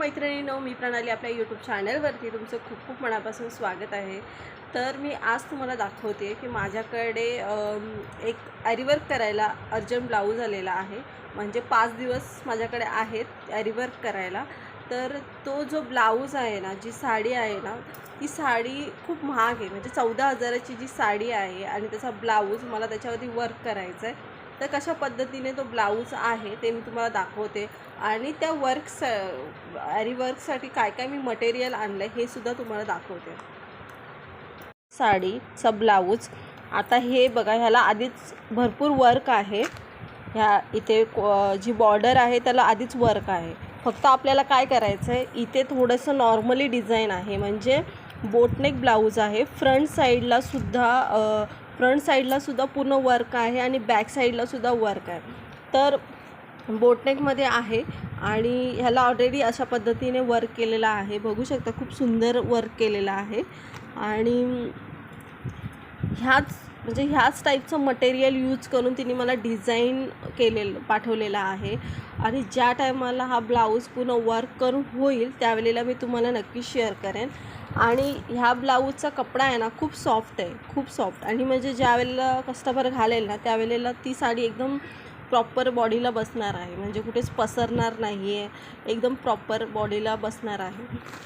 मैत्रिणीनो मी प्रणाली आपल्या यूट्यूब चॅनलवरती तुमचं खूप खूप मनापासून स्वागत आहे. तर मी आज तुम्हाला दाखवते की माझ्याकडे एक ॲरीवर्क करायला अर्जंट ब्लाऊज आलेला आहे. म्हणजे पाच दिवस माझ्याकडे आहेत ॲरीवर्क करायला. तर तो जो ब्लाऊज आहे ना जी साडी आहे ना ती साडी खूप महाग आहे. म्हणजे चौदा हजाराची जी साडी आहे आणि त्याचा ब्लाऊज मला त्याच्यावरती वर्क करायचं आहे तर कशा पद्धतीने तो ब्लाऊज आहे ते मी तुम्हाला दाखवते. आणि त्या वर्क्स ॲरी वर्कसाठी काय काय मी मटेरियल आणलं आहे हे सुद्धा तुम्हाला दाखवते. साडीचा ब्लाऊज. आता हे बघा ह्याला आधीच भरपूर वर्क आहे. ह्या इथे जी बॉर्डर आहे त्याला आधीच वर्क आहे. फक्त आपल्याला काय करायचं आहे इथे थोडंसं नॉर्मली डिझाईन आहे. म्हणजे बोटनेक ब्लाऊज आहे. फ्रंट साईडला सुद्धा फ्रंट साईडलासुद्धा पूर्ण वर्क आहे आणि बॅक साईडलासुद्धा वर्क आहे. तर बोटनेकमध्ये आहे आणि ह्याला ऑलरेडी अशा पद्धतीने वर्क केलेलं आहे. बघू शकता खूप सुंदर वर्क केलेलं आहे. आणि ह्याच म्हणजे ह्याच टाईपचं मटेरियल यूज करून तिने मला डिझाईन केलेलं पाठवलेलं आहे. आणि ज्या टायमाला हा ब्लाऊज पूर्ण वर्क करून होईल त्यावेळेला मी तुम्हाला नक्की शेअर करेन. आणि ह्या ब्लाऊजचा कपडा आहे ना खूप सॉफ्ट आहे खूप सॉफ्ट आणि म्हणजे ज्या वेळेला कस्टमर घालेल ना त्यावेळेला ती साडी एकदम प्रॉपर बॉडीला बसणार आहे. म्हणजे कुठेच पसरणार नाही आहे एकदम प्रॉपर बॉडीला बसणार आहे.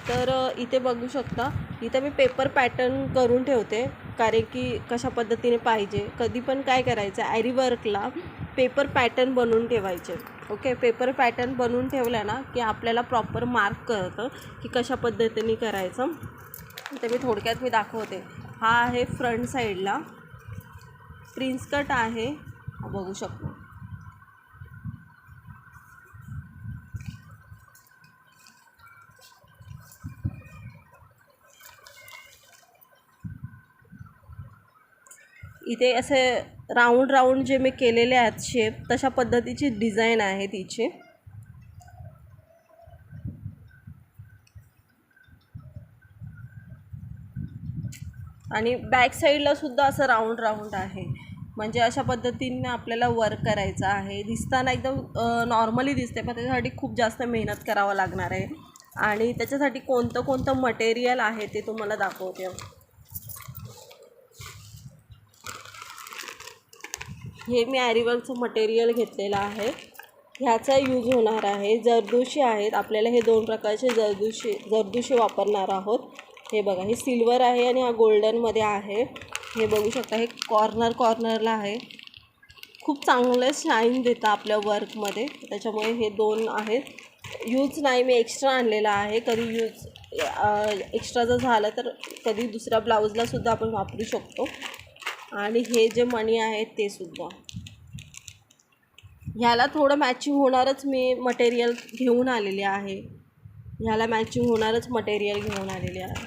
तर इथे बघू शकता. इथे मी पेपर पॅटर्न करून ठेवते. कारण की कशा पद्धतीने पाहिजे? कधी पण काय करायचं? ॲरीवर्कला पेपर पॅटर्न बनवून ठेवायचे. ओके पेपर पॅटर्न बनवून ठेवला ना की आपल्याला प्रॉपर मार्क कळतं की कशा पद्धतीने करायचं. ते मी थोडक्यात मी दाखवते. हा आहे फ्रंट साईडला प्रिन्स कट आहे. बघू शकतो. इथे असे राऊंड राऊंड जे मी केलेले आहेत शेप तशा पद्धतीची डिझाईन आहे तिची. आणि बॅक साईडला सुद्धा असं राऊंड राऊंड आहे. म्हणजे अशा पद्धतीने आपल्याला वर्क करायचं आहे. दिसताना एकदम नॉर्मली दिसते पण त्याच्यासाठी खूप जास्त मेहनत करावं लागणार आहे. आणि त्याच्यासाठी कोणतं कोणतं मटेरियल आहे ते तुम्हाला दाखवते. हे मी ॲरीवर्कचं मटेरियल घेतलेलं आहे. ह्याचा यूज होणार आहे. जरदोशी आहेत. आपल्याला हे दोन प्रकारचे जरदोशी जरदोशी वापरणार आहोत. हे बघा हे सिल्वर आहे आणि हा गोल्डनमध्ये आहे. हे बघू शकता हे कॉर्नर कॉर्नरला आहे. खूप चांगलं शाईन देतं आपल्या वर्कमध्ये. त्याच्यामुळे हे दोन आहेत. यूज नाही मी एक्स्ट्रा आणलेला आहे. कधी यूज एक्स्ट्रा जर झालं तर कधी दुसऱ्या ब्लाऊजलासुद्धा आपण वापरू शकतो. आणि हे जे मणी आहेत ते सुद्धा. ह्याला थोडं मॅचिंग होणारच मी मटेरियल घेऊन आलेले आहे. ह्याला मॅचिंग होणारच मटेरियल घेऊन आलेले आहे.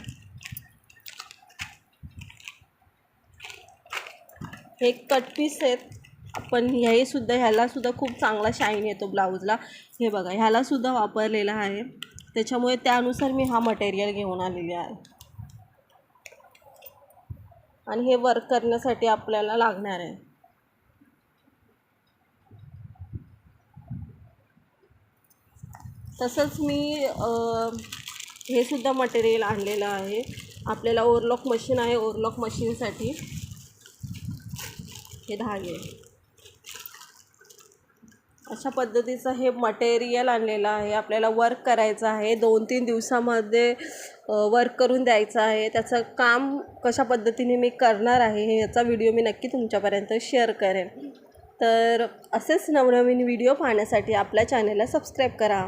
हे कट पीस आहेत. पण हे सुद्धा ह्याला सुद्धा खूप चांगला शाईन येतो ब्लाऊजला हे बघा ह्याला सुद्धा वापरलेला आहे. त्याच्यामुळे त्यानुसार मी हा मटेरियल घेऊन आलेले आहे. आणि हे वर्क करण्यासाठी आपल्याला लागणार आहे. तसंच मी हे सुद्धा मटेरियल आणलेलं आहे. आपल्याला ओरलॉक मशीन आहे ओरलॉक मशीनसाठी हे धागे अशा पद्धतीचं हे मटेरियल आणलेलं आहे. आपल्याला वर्क करायचं आहे. दोन तीन दिवसामध्ये वर्क करून द्यायचं आहे. त्याचं काम कशा पद्धतीने मी करणार आहे हे याचा व्हिडिओ मी नक्की तुमच्यापर्यंत शेअर करेन. तर असेच नवनवीन व्हिडिओ पाहण्यासाठी आपल्या चॅनलला सबस्क्राईब करा.